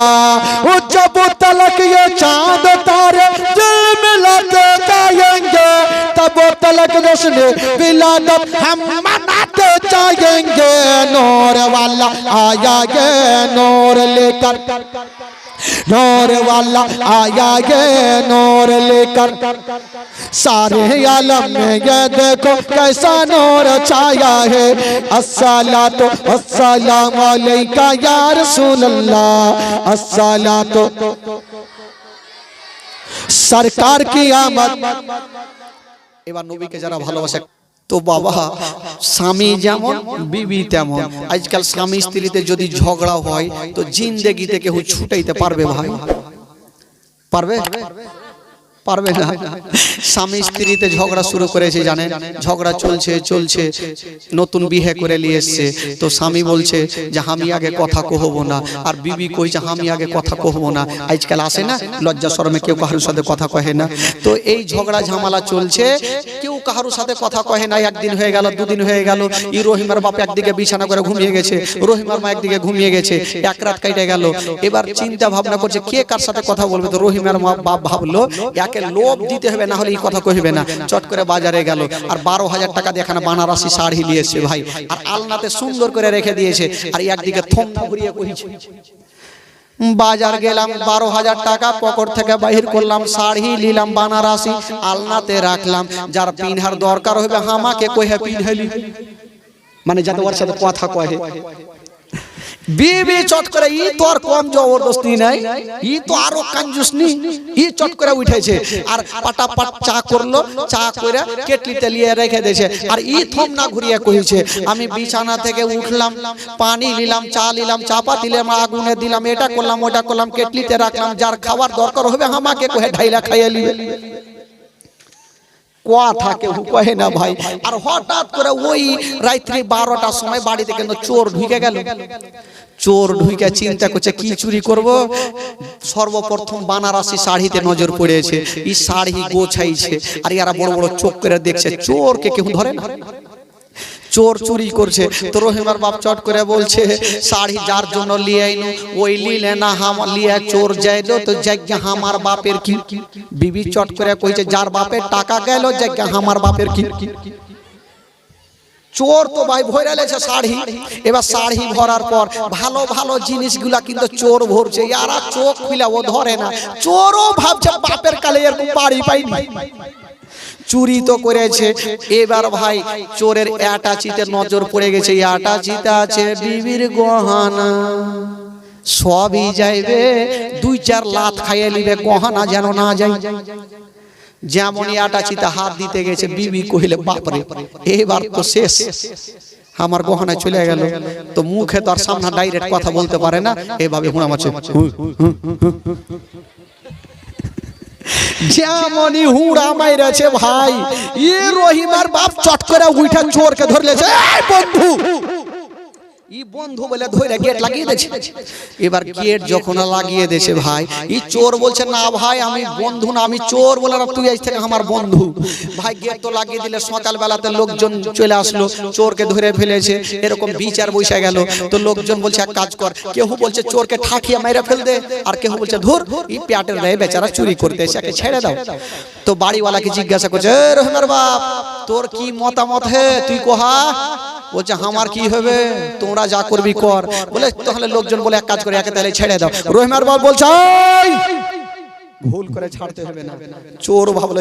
وہ جب تلک یہ چاند تارے دل میں لگے جائیں گے، تب تلک جشن ولادت ہم مناتے جائیں گے۔ نور والا آیا گے، نور لے کر۔ نور والا آیا یہ نور لے کر۔ سارے عالم میں یہ دیکھو کیسا نور چھایا ہے۔ السلام والسلام علیکہ یا رسول اللہ۔ السلام سرکار کی آمد۔ এবার নবীকে যারা ভালোবাসে তো বাবা, স্বামী যেমন, বিবি তেমন। আজকাল স্বামী স্ত্রীতে যদি ঝগড়া হয়, তো জিন্দেগিতে কেউ ছুটাইতে পারবে ভাই? পারবে? পারবে না। স্বামী স্ত্রীতে ঝগড়া শুরু করেছে, জানেন? ঝগড়া চলছে চলছে। নতুন বিয়ে করে নিয়ে এসছে। তো স্বামী বলছে যে, আমি আগে কথা কহবো না। আর বিবি কইছে আমি আগে কথা কহবো না। আজকাল আসে না? লজ্জা শরমে কেউ কারোর সাথে কথা কহে না। তো এই ঝগড়া ঝামেলা চলছে। কেউ কারোর সাথে কথা কহে না। একদিন হয়ে গেল, দুদিন হয়ে গেল। ই রহিমার বাপ একদিকে বিছানা করে ঘুমিয়ে গেছে। রহিমার মা একদিকে ঘুমিয়ে গেছে। এক রাত কাটে গেল। এবার চিন্তা ভাবনা করছে, কে কার সাথে কথা বলবে? তো রহিমার মা বাপ ভাবলো, একে লোভ দিতে হবে, না হলে এই কথা কহিবে না। চট করে বাজারে গেল, আর বারো হাজার টাকা দিয়ে এখানে বানারসি শাড়ি নিয়েছে ভাই, আর আলনাতে সুন্দর করে রেখে দিয়েছে, আর একদিকে থম ঘুরিয়ে কহিছে বাজার গেলাম, বারো হাজার টাকা পকেট থেকে বাহির করলাম, শাড়ি নিলাম, বানারসি আলনাতে রাখলাম। যার পিনহার দরকার হবে আমাকে কহে পিনহালি। মানে যাতে ওর সাথে কথা কহে। চা চা করে রেখে আর ই থম না ঘুরিয়ে কইছে আমি বিছানা থেকে উঠলাম, পানি নিলাম, চা নিলাম চাপা দিলাম আগুনে দিলাম, এটা করলাম, ওটা করলাম, কেটলিতে রাখলাম, যার খাবার দরকার হবে আমাকে কহে ঢাইলা খাইয়ে নিবে। কথা থাকে কহে না ভাই। আর হঠাৎ করে ওই রাত্রি বারোটার সময় বাড়িতে কিন্তু চোর ঢুকে গেল। চোর ঢুকে চিন্তা করছে, কি চুরি করব? সর্বপ্রথম বানারসি শাড়িতে নজর পড়েছে। এই শাড়ি গোছাইছে। আর এরা বড় বড় চোখ করে দেখছে, চোরকে কেউ ধরে না। চোর চুরি করছে। তো রহিমার বাপ চট করে বলছে শাড়ি যার জন্য লিয়ে আইনু ওই লিলে না হাম লিয়ে চোর যাইলো তো যজ্ঞ হামার বাপের কি? বিবি চট করে কইছে যার বাপের টাকা গেল যজ্ঞ হামার বাপের কি? চোর তো ভাই ভরে লেছে শাড়ি। এবার শাড়ি ভরার পর ভালো ভালো জিনিসগুলা কিন্তু চোর ভরছে। আর চোখ খুলে ও ধরে না। চোরও ভাবছে বাপের কালে এরকম বাড়ি পাইনি। চুরি তো করেছে এবার ভাই চোরের এটা চিতে নজর পড়ে গেছে এটা চিতে আছে বিবির গহনা সবই যাইবে দুই চার লাত খাইয়ে নিবে গহনা যেন না যায় যেমনই আটা চিতা হাত দিতে গেছে বিবি কহিলে বাপরে এবার তো শেষ আমার গহনায় চলে গেল তো মুখে তো আর সামনে ডাইরেক্ট কথা বলতে পারে না এভাবে হুড়া মাছে যেমনই হুড়া মাইরেছে ভাই ই রহিমার বাপ চট করে উইঠা চোরকে ধরলেছে। বন্ধু! ই বন্ধু বলে ধরে গেট লাগিয়ে দিয়েছে এবার গেট যখন লাগিয়ে দিয়েছে ভাই ই চোর বলছে না ভাই আমি বন্ধু না আমি চোর বলে তুই আজ থেকে আমার বন্ধু ভাই গেট তো লাগিয়ে দিলে সকাল বেলাতে লোকজন চলে আসলো চোরকে ধরে ফেলেছে এরকম বিচার বসে গেল তো লোকজন বলছে এক কাজ কর কেউ বলছে চোরকে ঠাকিয়ে মেরে ফেল দে আর কেউ বলছে ধর ই প্যাটের দেয় বেচারা চুরি করতে এসে একে ছেড়ে দাও তো বাড়িওয়ালাকে জিজ্ঞাসা করছে রহমার বাপ তোর কি মতামত হে তুই কোহা বলছে আমার কি হবে? তোমরা যা করবি কর। বলে তাহলে লোকজন বলে এক কাজ করে একে তাহলে ছেড়ে দাও। রহিমার বাপ বলছে ভুল করে ছাড়তে হবে না। চোর ভাবলো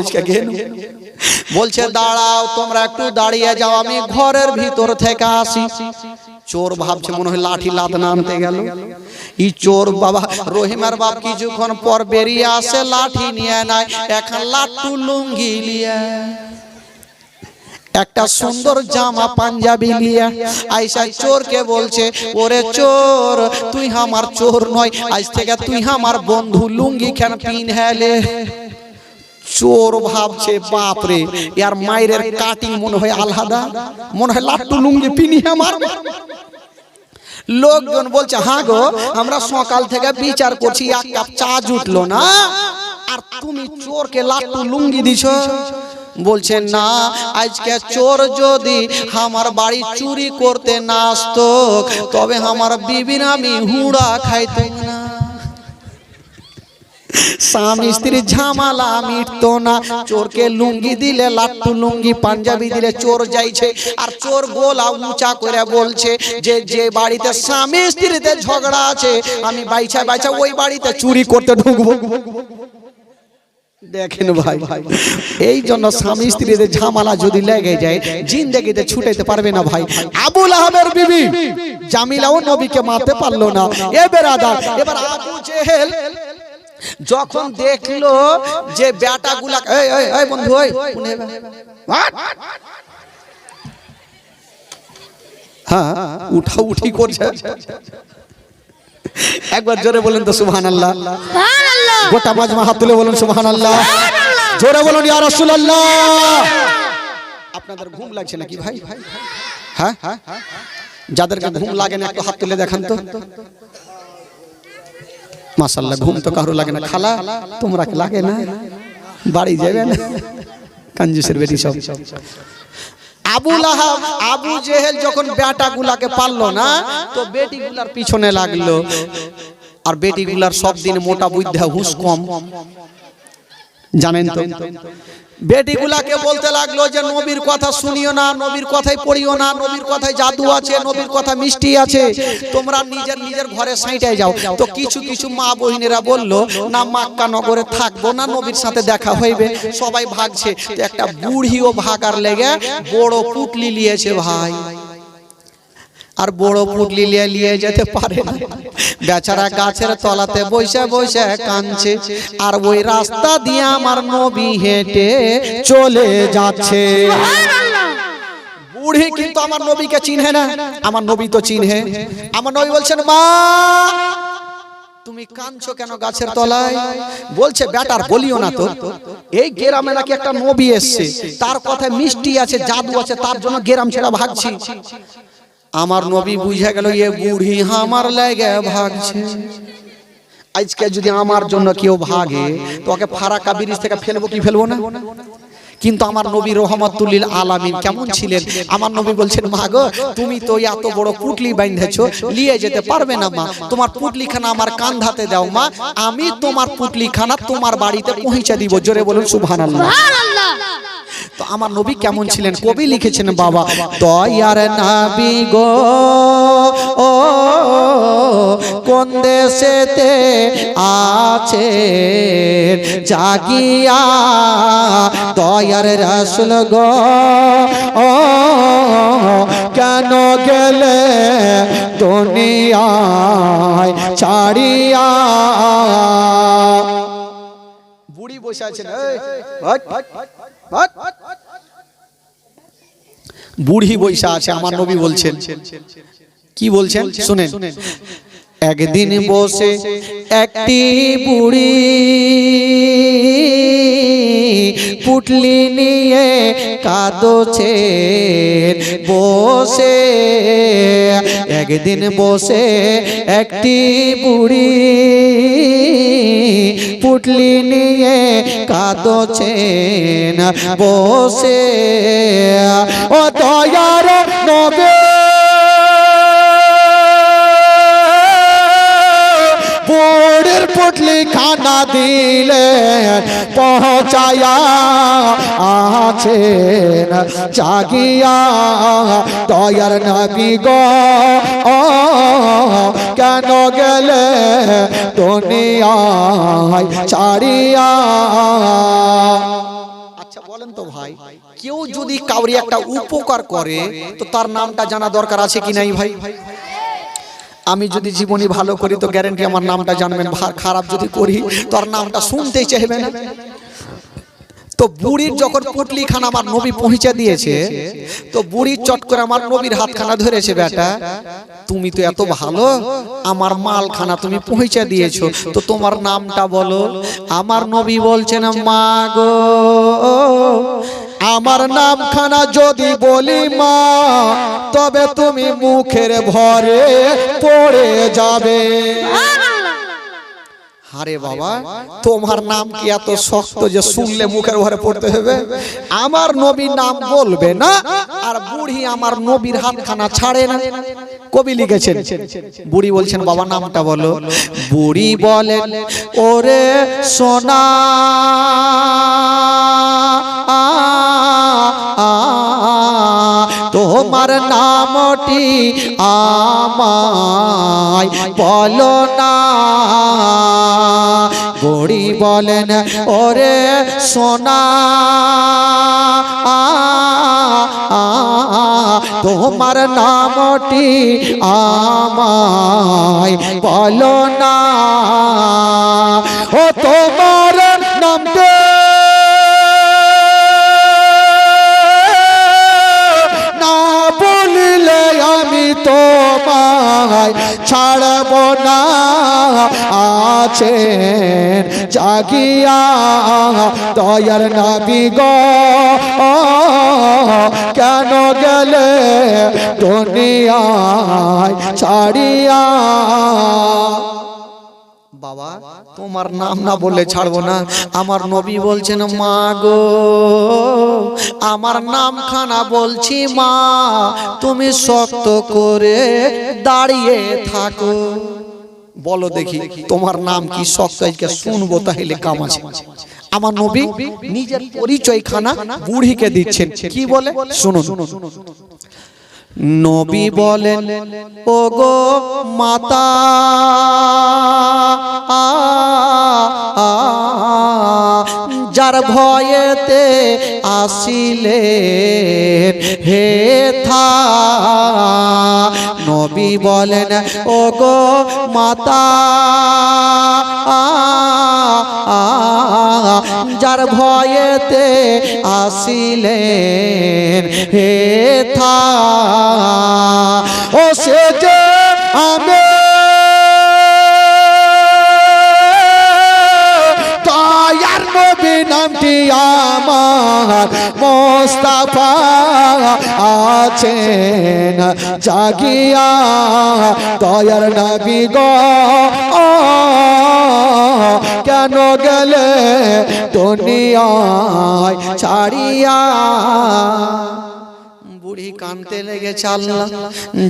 বলছে দাঁড়াও তোমরা একটু দাঁড়িয়ে যাও আমি ঘরের ভিতর থেকে আসি। চোর ভাবছে মনে হয় লাঠি লাত নামতে গেল। ই চোর বাবা রহিমার বাপ কিছুক্ষণ পর বেরিয়ে আসে লাঠি নিয়ে নাই এখন লাট্টু লুঙ্গি লিয়ে একটা সুন্দর জামা পাঞ্জাবি লিয়া আইসা চোরকে বলছে ওরে চোর তুই আমার চোর নয় আজ থেকে তুই আমার বন্ধু লুঙ্গি কেন পিন হেলে। চোর ভাবছে বাপ রে ইয়ার মায়ের কাটিং মনে হয় আলাদা? মনে হয় লাট্টু লুঙ্গি পিনি আমার? লোকজন বলছে হ্যাঁ গো আমরা সকাল থেকে বিচার করছি এক কাপ চা জুটলো না? আর তুমি চোরকে লাট্টু লুঙ্গি দিছ। বলছে না আজকে চোর যদি আমার বাড়ি চুরি করতে না আসতো তবে আমার বিবির আমি হুড়া খাইতাম না। স্বামী স্ত্রীর ঝামালা মিটতো না। চোরকে লুঙ্গি দিলে লাট্টু লুঙ্গি পাঞ্জাবি দিলে চোর যাইছে। আর চোর গোলা উঁচা করে বলছে যে যে বাড়িতে স্বামী স্ত্রীতে ঝগড়া আছে আমি বাইছা বাইছা ওই বাড়িতে চুরি করতে ঢুকবো। দেখেন ভাই এই জন্য স্বামী স্ত্রীদের ঝামেলা যদি লেগে যায় জিন্দেগিতে ছুটাইতে পারবে না ভাই। আবুল আহমের বিবি জামিলাও নবীকে মারতে পারল না। এবার বেরাদার এবার আবু জেহেল যখন দেখল যে বেটা গুলা এই এই এই বন্ধু হ্যাঁ উঠা উঠি করছে। একবার জোরে বলেন তো সুবহান আল্লাহ গোটা মাজমা হাত তুলে বলুন সুবহান আল্লাহ জোরে বলুন ইয়া আপনাদের ঘুম লাগছে নাকি ভাই? ভাই হ্যাঁ যাদেরকে ঘুম লাগে না একটু হাত তুলে দেখান তো। মাশাআল্লাহ ঘুম তো কারও লাগে না। খালা তোমরা লাগে না? বাড়ি যাবে না? কঞ্জুসের বেটি সব। আবু লাহাব আবু জেহেল যখন বেটা গুলাকে পারল না তো বেটি গুলার পিছনে লাগল। আর বেটি গুলার সব দিন মোটা বুদ্ধা হুস কম। জানেন তো? বেটি গুলাকে বলতে লাগল যে, নবীর কথা শুনিও না, নবীর কথাই পড়িও না, নবীর কথায় জাদু আছে, নবীর কথা মিষ্টি আছে। তোমরা নিজের নিজের ঘরে সাইটায় যাও। তো কিছু কিছু মা বহিনেরা বলল, না, মাক্কা নগরে থাকব না, নবীর সাথে দেখা হইবে। সবাই ভাগছে। একটা বুড়িও ভাগার লেগে বড় পুটলি লিয়েছে ভাই। আর বড় পুটলি লিয়ে নিয়ে যেতে পারে না। বেচারা গাছের তলাতে বসে বসে কাঁদছে আর ওই রাস্তা দিয়ে আমার নবী হেঁটে চলে যাচ্ছে। কিন্তু আমার নবীকে না। আমার নবী তো আমার বলছেন তুমি কাঁদছো কেন গাছের তলায়? বলছে বলিও না তো। এই গ্রামে নাকি একটা নবী তার কথায় মিষ্টি আছে, জাদু আছে, তার জন্য গ্রাম ছেড়া ভাগছি। আমার নবী বুঝে গেল এ বুড়ি আমার লাগে ভাগছে। আজকে যদি আমার জন্য কেউ ভাগে তো ওকে ফারাকা ব্রিজ থেকে ফেলব কি ফেলব না? কিন্তু আমার নবী রহমতুল্লিল আলামিন কেমন ছিলেন? আমার নবী বলছেন মা গো তুমি তো এত বড় পুটলি বাইন্ধেছো নিয়ে যেতে পারবে না মা। তোমার পুটলিখানা আমার কান্ধাতে দাও মা। আমি তোমার পুটলিখানা তোমার বাড়িতে পৌঁছে দিব। জোরে বলুন সুবহানাল্লাহ। তো আমার নবী কেমন ছিলেন কবি লিখেছেন বাবা দয়ার নাবি গো ও কোন দেশেতে আছে জাগিয়া দয়ার রাসুল গো ও কেন গেলে দুনিয়ায় ছাড়িয়া বুড়ি বসে আছেন এই, হট, হট। বুড়ি বৈশা আছে, আমার নবী বলছেন। কি বলছেন? শুনেন। একদিন বসে একটি বুড়ি পুটলি নিয়ে কাঁদছে বসে একদিন বসে একটি বুড়ি পুটলি নিয়ে কাঁদছেন বসে ও দয়ার নবে পুটলি খানা দিলে পৌঁছায়া আছেন জাগিয়া দয়ার নবী গো কেন গেলে দুনিয়ায় ছাড়িয়া? আচ্ছা বলেন তো ভাই, কেউ যদি কাউরি একটা উপকার করে, তো তার নামটা জানা দরকার আছে কি নাই ভাই? আমি যদি জীবনী ভালো করি তো গ্যারেন্টি আমার নামটা জানবেন। খারাপ যদি করি তোর নামটা শুনতেই চাইবেন তো বুড়ির যখন পুটলি খানা আমার নবী পৌঁছে দিয়েছে তো বুড়ি চট করে আমার নবীর হাতখানা ধরেছে বেটা। তুমি তো এত ভালো আমার মালখানা তুমি পৌঁছে দিয়েছ। তো তোমার নামটা বলো আমার নবী বলছেন মা গো আমার নামখানা যদি বলি মা তবে তুমি মুখের ভরে পড়ে যাবে। আরে বাবা তোমার নাম কি এত শক্ত যে শুনলে মুখের ঘরে পড়তে হবে? আমার নবীর নাম বলবে না? আর বুড়ি আমার নবীর হাতখানা ছাড়ে না। কবি লিখেছেন। বুড়ি বলছেন বাবা নামটা বলো। বুড়ি বলেন ওরে সোনা তোমার নামটি আমায় বলো না। বুড়ি বলেন, ওরে সোনা, তোমার নামটি আমায় বলো না। ও তোমার নামটা না বললে আমি তোমায় ছাড়ব না। আছে জাগিয়া দয়ার নাবি গ। কেন গেলে দুনিয়ায় ছাড়িয়া? বাবা তোমার নাম না বললে ছাড়বো না। আমার নবী বলছেন মা গো আমার নাম খানা বলছি মা তুমি শক্ত করে দাঁড়িয়ে থাকো। বলো দেখি তোমার নাম কি শক্ত আজকে শুনব তাহলে কাম আছে। আমার নবী নিজের পরিচয় খানা বুড়িকে দিচ্ছেন। কি বলে? শুনুন। নবী বলেন ও গো মাতা, যার ভয়েতে আসিলে হে থা। নবী বলেন ও গো মাতা যার ভয়েতে আসিলেন। হে থা ও সে যে আমি নামটি আমার মোস্তাফা আছেন। জাগিয়া দয়ার নবী গো কেন গেলে দুনিয়ায় ছাড়িয়া? কানতে লেগেছে আল্লাহ।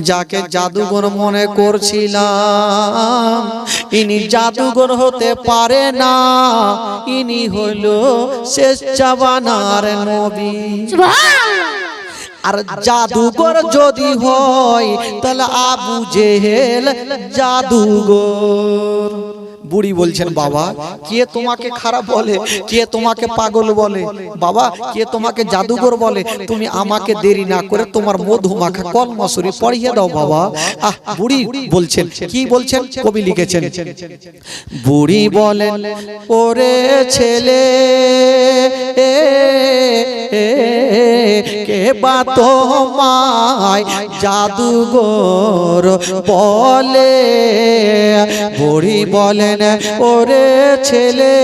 যাকে জাদুঘর মনে করছিলাম ইনি জাদুঘর হতে পারে না। ইনি হলো শেষ জাবানার নবী আর জাদুঘর যদি হয় তাহলে আবু জেহেল জাদুঘর। বুড়ি বলছেন, বাবা, কে তোমাকে খারাপ বলে? কে তোমাকে পাগল বলে? বাবা, কে তোমাকে জাদুঘর বলে? তুমি আমাকে দেরি না করে তোমার মধু মাখা কল মসুরি পড়িয়ে দাও, বাবা। আহ, বুড়ি বলছেন, কি বলছেন? কবি লিখেছেন, বুড়ি বলেন, ওরে ছেলে কে বা তোমায় জাদুঘর বলে? বুড়ি বলেন ওরে ছেলে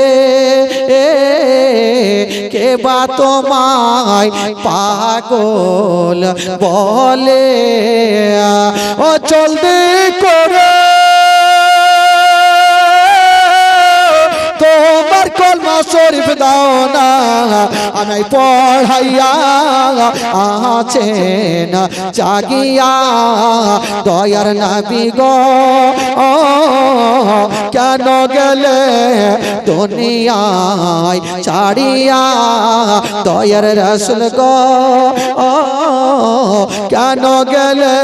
কে বা তোমায় পাগল বলে? ও চলতে করে তোমার কলমা শরীফ দাও না আমি পড়াইয়া আছেন জাগিয়া দয়ার নবী গো কেন গেলে দুনিয়ায় ছাড়িয়া দয়ার রসুল গো কেন গেলে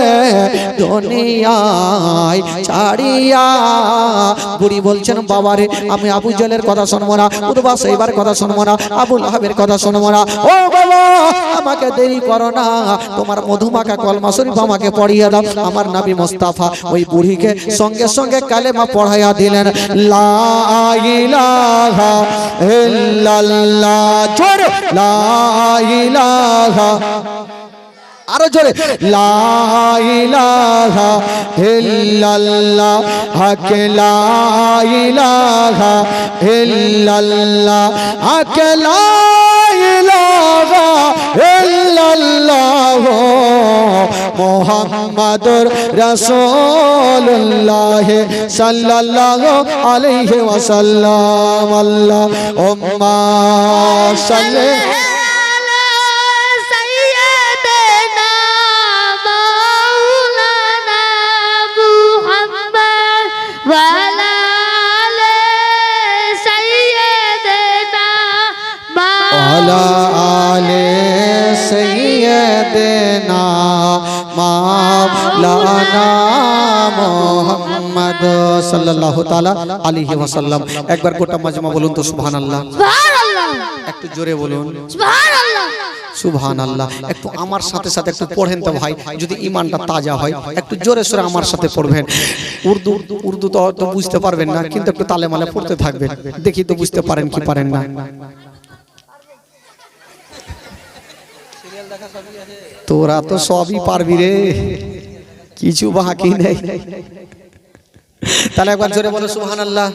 দুনিয়ায় ছাড়িয়া? বুড়ি বলছেন, বাবারে, আমি আবু জলের কথা শুনব না উদ্বা সেইবার কথা শুনব না, আবুল আহাবের কথা শুনব না। ও বাবা, আমাকে দেরি করো না, তোমার মধুমাখা কলমা শরীফ আমাকে পড়িয়ে দাও। আমার নবী মোস্তাফা ওই বুড়িকে সঙ্গে সঙ্গে কালেমা পড়াইয়া দিলেন, লা ইলাহা ইল্লাল্লাহ জোরে, লা ইলাহা আরও জোরে। লা ইলাহা ইল্লাল্লাহ, হক লা ইলাহা ইল্লাল্লাহ, হক লা ইলাহা ইল্লাল্লাহ, মোহাম্মদুর রাসূলুল্লাহ সাল্লাল্লাহু আলাইহি ওয়াসাল্লাম আল্লাহ উম্মা সাল্লি على آل سيدنا مولانا মোহাম্মদ সাল্লাল্লাহু তাআলা আলাইহি ওয়াসাল্লাম একবার গোটা মাজমা বলুন তো সুবহানাল্লাহ سبحان الله একটু জোরে বলুন سبحان الله সুবহান আল্লাহ একটু আমার সাথে সাথে একটু পড়েন তো ভাই যদি ইমানটা তাজা হয় একটু জোরে সোরে আমার সাথে পড়বেন উর্দু উর্দু তো হয়তো বুঝতে পারবেন না কিন্তু একটু তালে মালে পড়তে থাকবেন দেখি তো বুঝতে পারেন কি পারেন না তোরা তো সবই পারবি রে। কিছু বাকি নেই। তাহলে একবার জোরে বলো সুহান আল্লাহ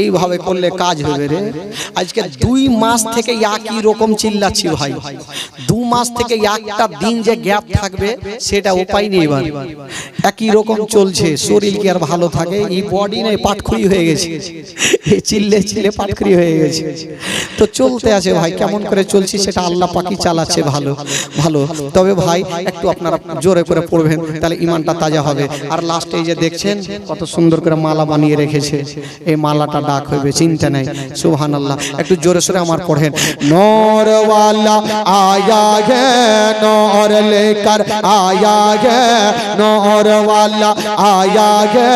এইভাবে করলে কাজ হবে রে। আজকে দুই মাস থেকে একই রকম চিল্লাচ্ছি ভাই। দু মাস থেকে একটা দিন যে গ্যাপ থাকবে, সেটা উপায় নেই এবার। একই রকম চলছে, শরীর কি আর ভালো থাকে? এই বডি নেই, পাটখুরি হয়ে গেছে। এই চিল্লে চিল্লে পাটখুরি হয়ে গেছে। তো চলতে আছে ভাই, কেমন করে চলছি সেটা আল্লাহ পাকি চালাচ্ছে ভালো ভালো। তবে ভাই, একটু আপনারা জোরে করে পড়বেন, তাহলে ইমানটা তাজা হবে। আর লাস্টে যে দেখছেন, কত সুন্দর করে মালা বানিয়ে রেখেছে। এই মালাটা একটা ডাক হইবে চিন্তা নাই সুবহানাল্লাহ একটু জোরে সুরে আমার পড়েন নরওয়ালা আয়া গে নর লেকার আয়া গে নরওয়ালা আয়া গে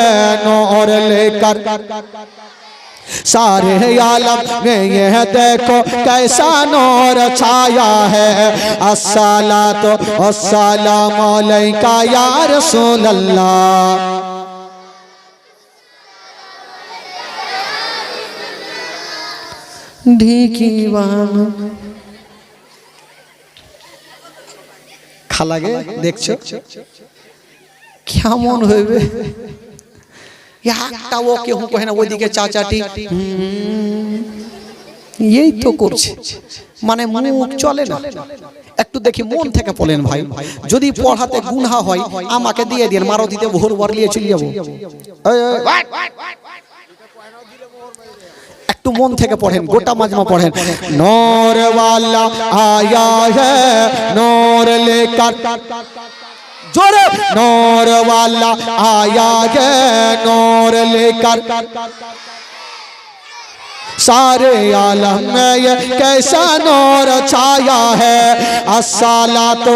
নর লেকার سارے عالم میں یہ دیکھو کیسا نور چھایا ہے السلام علیکہ یا رسول اللہ ঢিকিবান খালাগে দেখছ? কেমন হইবে? একটা ও কেউ কহে না ওইদিকে চাচাটি। এই তো করছে। মানে মানে, মানে মুখ চলে না। একটু দেখি মন থেকে পড়েন ভাই। যদি পড়াতে গুনহা হয় আমাকে দিয়ে দিন মারো দিতে ভোর ভর নিয়ে চলে যাব। একটু মন থেকে পড়েন গোটা মাজমা পড়েন নর वाला आया है नौर लेकर जोरे नौर वाला आया है नौर लेकर सारे आलम में ये कैसा नौर छाया है अस्सला तो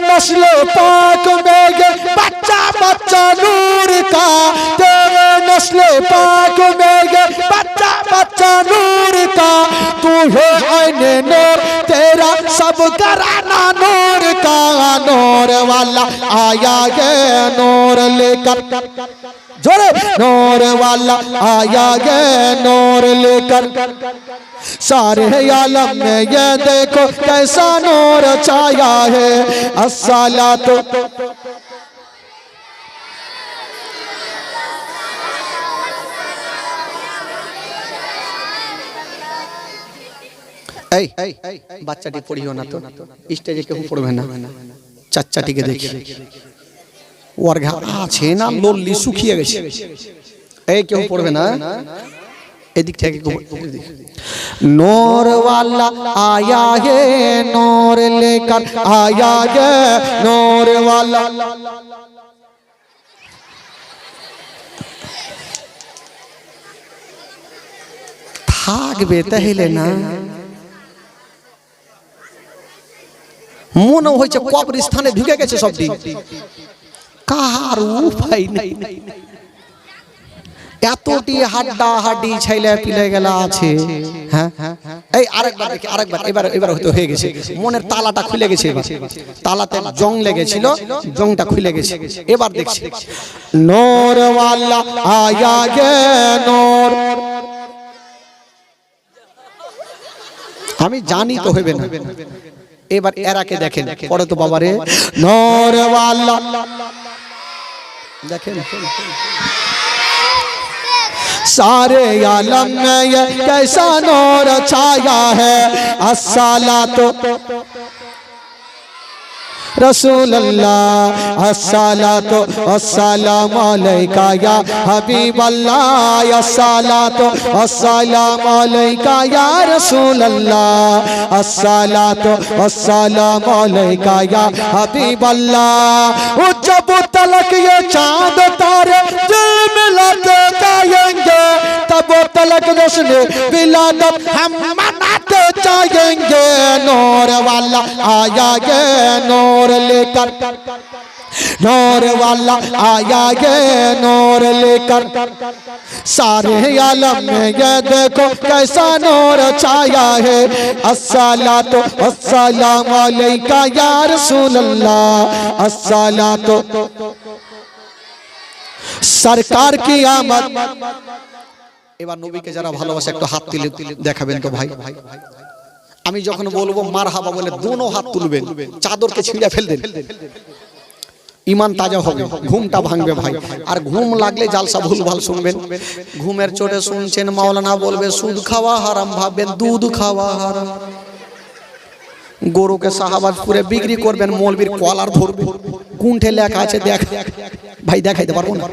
نسل پاک میں یہ بچہ بچہ نور کا تیرے نسل پاک میں یہ بچہ بچہ نور کا تو ہے عین نور۔ تیرا سب گرانا نور کا نور والا آیا ہے نور لے کر۔ جوڑے نور والا آیا ہے نور لے کر۔ سارے عالم میں یہ دیکھو کیسا نور چایا ہے۔ तो এই, বাচ্চাটি পড়িও না তো। স্টেজে কেউ পড়বে না। চাচ্চাটিকে দেখি। ওর ঘা আছে না লল্লি শুকিয়ে গেছে। এই, কেউ পড়বে না? এদিক থেকে কেউ- এদিক। नूर वाला आया है नूर लेकर आया है नूर वाला থাকবে তাহলে না মনে হয়েছে কবরস্থানে ঢুকে গেছে সব দিক কার উপায় নেই এতটি হাড্ডা হাড্ডি ছাইলে পিলে গেলা আছে। হ্যাঁ? এই আরেকবার দেখি আরেকবার এবার এবার হয়তো হয়ে গেছে। মনের তালাটা খুলে গেছে এবার। তালাতে জং লেগেছিল জংটা খুলে গেছে। এবার দেখছি। নোর আয়া গে নোর। আমি জানি তো হবে না। এবার এরাকে দেখেন। পরে তো বাবারে। নরওয়ালা। দেখেন। سارے عالم میں یہ کیسا نور چھایا ہے۔ السالات رسول اللہ الصلاۃ والسلام علیک یا حبیب اللہ الصلاۃ والسلام علیک یا رسول اللہ الصلاۃ والسلام علیک یا حبیب اللہ جب تلک یہ چاند تارے دل میں لگے جائیں گے تب تلک جشن ولادت ہم مناتے جائیں گے نور والا آیا گے نور نور لے کر۔ نور والا آیا یہ نور لے کر۔ سارے عالم میں یہ دیکھو کیسا نور چھایا ہے۔ السلام علیکہ یا رسول اللہ۔ السلام سرکار کی آمد۔ এবার নবীকে যারা ভালোবাসে একটু হাত তুলে দেখাবেন তো ভাই আমি যখন বলব মার হাবা বলে দোনো হাত তুলবেন চাদরকে ছিঁড়ে ফেল দেন ইমান তাজা হবে ঘুমটা ভাঙবে ভাই। আর ঘুম লাগলে জালসা ভুল ভালো শুনবেন। ঘুমের চোটে শুনছেন মাওলানা বলবে সুদ খাওয়া হারাম ভাববেন দুধ খাওয়া হারাম। গরুকে শাহবাজপুরে বিক্রি করবেন মৌলবীর কলার ধরবে কুণ্ঠে লেখা আছে দেখ। ভাই দেখাইতে পারব না?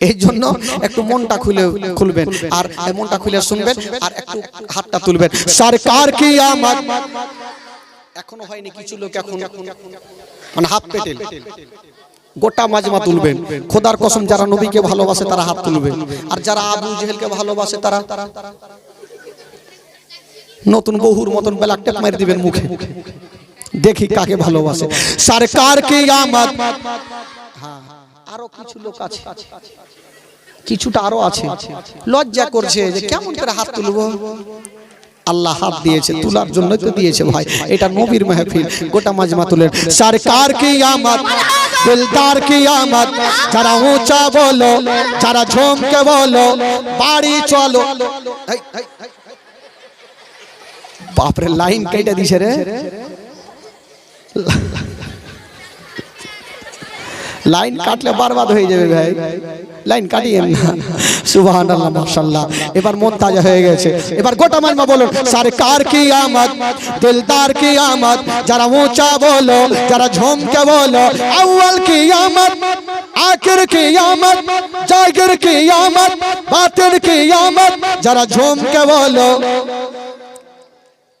এই জন্য একটু মনটা খুলে খুলবেন। আর মনটা খুলে শুনবেন আর একটু হাতটা তুলবেন। সরকার কি আমার এখনও হয়নি কিছু লোক এখন মানে হাফ পেটেল। গোটা মাজমা তুলবেন। খোদার কসম যারা নবীকে ভালোবাসে তারা হাত তুলবে আর যারা আবু জেহেলকে ভালোবাসে তারা নতুন বহুর মতন ব্ল্যাক টেপ মারি দিবেন মুখে। দেখি কাকে ভালোবাসে। সরকার কি হ্যাঁ, আরও কিছু লোক আছে। কিছুটা আরও আছে। লজ্জা করছে যে কেমন করে হাত তুলবো? আল্লাহ হাত দিয়েছে তোলার জন্য তো দিয়েছে ভাই। এটা নবীর মেহফিল গোটা মাজমা তুলের সরকার কি আমদ দিলদার কি আমদ যারা উঁচা বলো যারা ঝমকে বলো বাড়ি চলো। বাপরে লাইন কেটে দিছে রে। লাইন কাটলে বারবাদ হয়ে যাবে ভাই। লাইন কাটিয়ে না। সুবহান আল্লাহ মাশাআল্লাহ। এবার মন তাজা হয়ে গেছে। এবার গোটা মালমা বলুন সরকার কি আমদ দিলদার কি আমদ যারা ऊंचा বলো, যারা ঝমকে বলো, আউয়াল কি আমদ আখির কি আমদ জাগির কি আমদ বাতিন কি আমদ যারা ঝমকে বলো,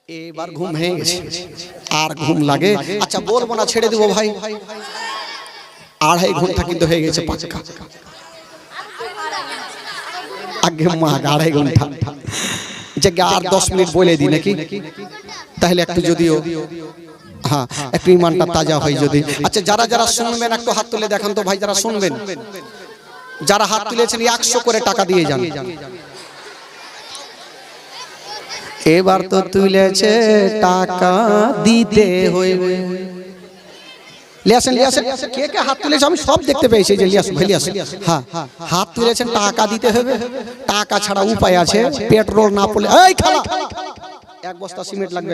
এবার ঘুম হয়ে গেছে। আর ঘুম লাগে? আচ্ছা বলব না, ছেড়ে দেবো ভাই। আড়াই ঘণ্টা কিন্তু হয়ে গেছে পাঁচকা আগে মা আড়াই ঘণ্টা। যে আর দশ মিনিট বলে দিই নাকি? তাহলে একটু যদিও হ্যাঁ একটু ইমানটা তাজা হয় যদি। আচ্ছা যারা যারা শুনবেন, একটু হাত তুলে দেখান তো ভাই, যারা শুনবেন। যারা হাত তুলেছেন একশো করে টাকা দিয়ে যান। এবার তো তুলেছে টাকা দিতে হইবে। হাত তুলেছে? আমি সব দেখতে পেয়েছি। যে লিয়াস ভাই লিয়াসেন হ্যাঁ হাত টাকা দিতে হবে। টাকা ছাড়া উপায় আছে। পেট্রোল না পড়লে এক বস্তা সিমেন্ট লাগবে।